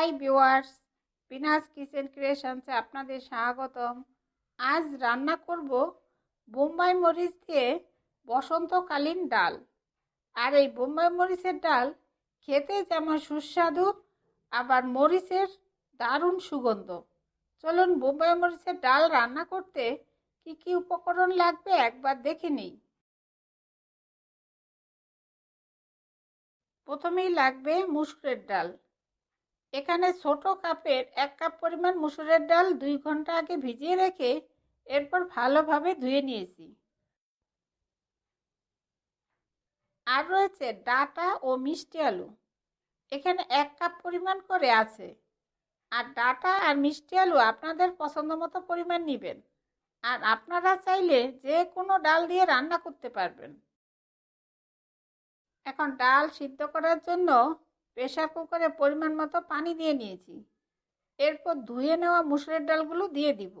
High viewers পিনাস kitchen ক্রিয়েশনসে আপনাদের স্বাগতম। আজ রান্না করব বোম্বাই মরিচ দিয়ে বসন্তকালীন ডাল। আর এই বোম্বাই মরিচের ডাল খেতে যেমন সুস্বাদু, আবার মরিচের দারুণ সুগন্ধ। চলুন বোম্বাই মরিচের ডাল রান্না করতে কি কি উপকরণ লাগবে একবার দেখে নিই। প্রথমেই লাগবে মুসুরের ডাল। এখানে ছোট কাপের এক কাপ পরিমাণ মুসুরের ডাল দুই ঘণ্টা আগে ভিজিয়ে রেখে এরপর ভালোভাবে ধুয়ে নিয়েছি। আর রয়েছে ডাটা ও মিষ্টি আলু। এখানে এক কাপ পরিমাণ করে আছে। আর ডাটা আর মিষ্টি আলু আপনাদের পছন্দ মতো পরিমাণ নেবেন। আর আপনারা চাইলে যে কোনো ডাল দিয়ে রান্না করতে পারবেন। এখন ডাল সিদ্ধ করার জন্য প্রেশার কুকারে পরিমাণ মতো পানি দিয়ে নিয়েছি। এরপর ধুয়ে নেওয়া মুসুরের ডালগুলো দিয়ে দিব।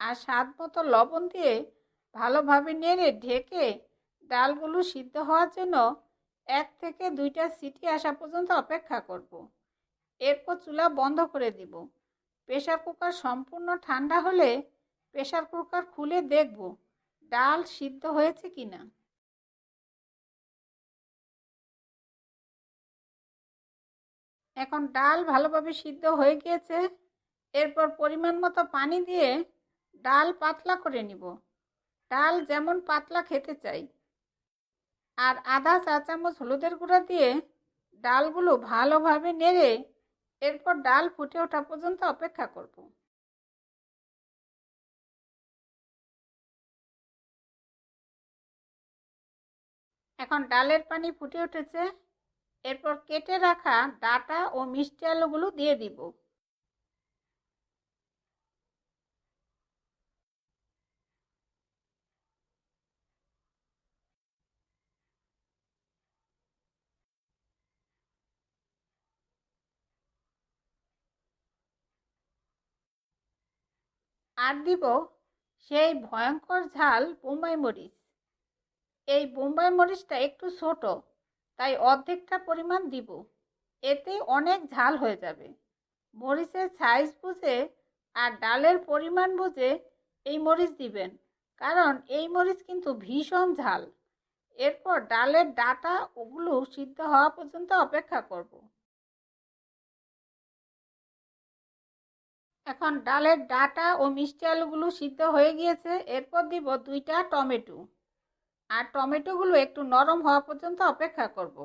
আর স্বাদ মতো লবণ দিয়ে ভালোভাবে নেড়ে ঢেকে ডালগুলো সিদ্ধ হওয়ার জন্য এক থেকে দুইটা সিটি আসা পর্যন্ত অপেক্ষা করব। এরপর চুলা বন্ধ করে দিব। প্রেশার কুকার সম্পূর্ণ ঠান্ডা হলে প্রেশার কুকার খুলে দেখব ডাল সিদ্ধ হয়েছে কি না এখন ডাল ভালোভাবে সিদ্ধ হয়ে গিয়েছে। এরপর পরিমাণ মতো পানি দিয়ে ডাল পাতলা করে নিব। ডাল যেমন পাতলা খেতে চাই। আর আধা চা চামচ হলুদের গুঁড়া দিয়ে ডালগুলো ভালোভাবে নেড়ে এরপর ডাল ফুটে ওঠা পর্যন্ত অপেক্ষা করব। এখন ডালের পানি ফুটে উঠেছে। এরপর কেটে রাখা ডাটা ও মিষ্টি আলুগুলো দিয়ে দিব। আর দিব সেই ভয়ঙ্কর ঝাল বোম্বাই মরিচ। এই বোম্বাই মরিচটা একটু ছোট, তাই অর্ধেকটা পরিমাণ দিব। এতে অনেক ঝাল হয়ে যাবে। মরিচের সাইজ বুঝে আর ডালের পরিমাণ বুঝে এই মরিচ দিবেন, কারণ এই মরিচ কিন্তু ভীষণ ঝাল। এরপর ডালের ডাটা ওগুলো সিদ্ধ হওয়া পর্যন্ত অপেক্ষা করব। এখন ডালের ডাটা ও মিষ্টি আলুগুলো সিদ্ধ হয়ে গিয়েছে, এরপর দিব দুইটা টমেটো। আর টমেটোগুলো একটু নরম হওয়া পর্যন্ত অপেক্ষা করব।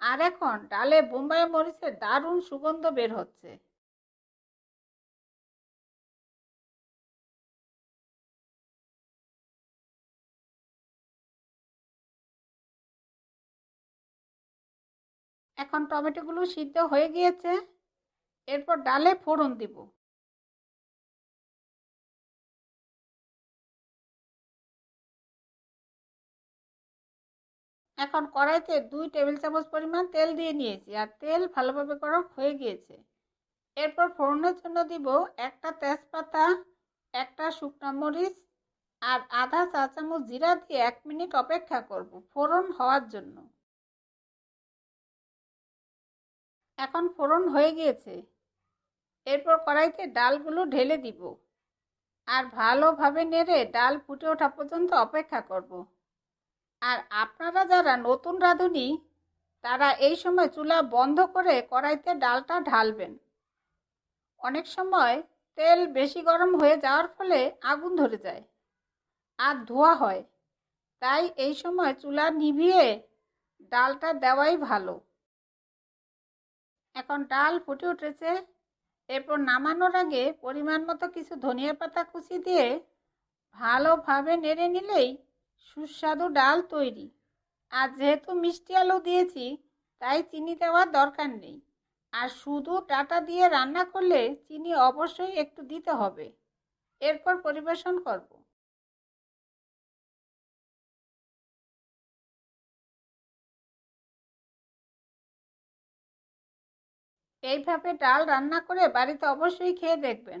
আর এখন ডালে বোম্বাই মরিচের দারুণ সুগন্ধ বের হচ্ছে। এখন টমেটোগুলো সিদ্ধ হয়ে গিয়েছে, এরপর ডালে ফোড়ন দিব। এখন কড়াইতে দুই টেবিল চামচ পরিমাণ তেল দিয়ে নিয়েছি আর তেল ভালোভাবে গরম হয়ে গিয়েছে। এরপর ফোড়নের জন্য দিব একটা তেজপাতা, একটা শুকনো মরিচ আর আধা চা চামচ জিরা দিয়ে এক মিনিট অপেক্ষা করব ফোড়ন হওয়ার জন্য। এখন ফোড়ন হয়ে গিয়েছে। এরপর কড়াইতে ডালগুলো ঢেলে দিব আর ভালোভাবে নেড়ে ডাল ফুটে ওঠা পর্যন্ত অপেক্ষা করব। আর আপনারা যারা নতুন রাঁধুনি, তারা এই সময় চুলা বন্ধ করে কড়াইতে ডালটা ঢালবেন। অনেক সময় তেল বেশি গরম হয়ে যাওয়ার ফলে আগুন ধরে যায় আর ধোয়া হয়। তাই এই সময় চুলা নিভিয়ে ডালটা দেওয়াই ভালো। এখন ডাল ফুটে উঠেছে। এরপর নামানোর আগে পরিমাণ মতো কিছু ধনিয়া পাতা কুচি দিয়ে ভালোভাবে নেড়ে নিলেই সুস্বাদু ডাল তৈরি। আর যেহেতু মিষ্টি আলু দিয়েছি, তাই চিনি দেওয়ার দরকার নেই। আর শুধু ডাটা দিয়ে রান্না করলে চিনি অবশ্যই একটু দিতে হবে। এরপর পরিবেশন করব। এইভাবে ডাল রান্না করে বাড়িতে অবশ্যই খেয়ে দেখবেন।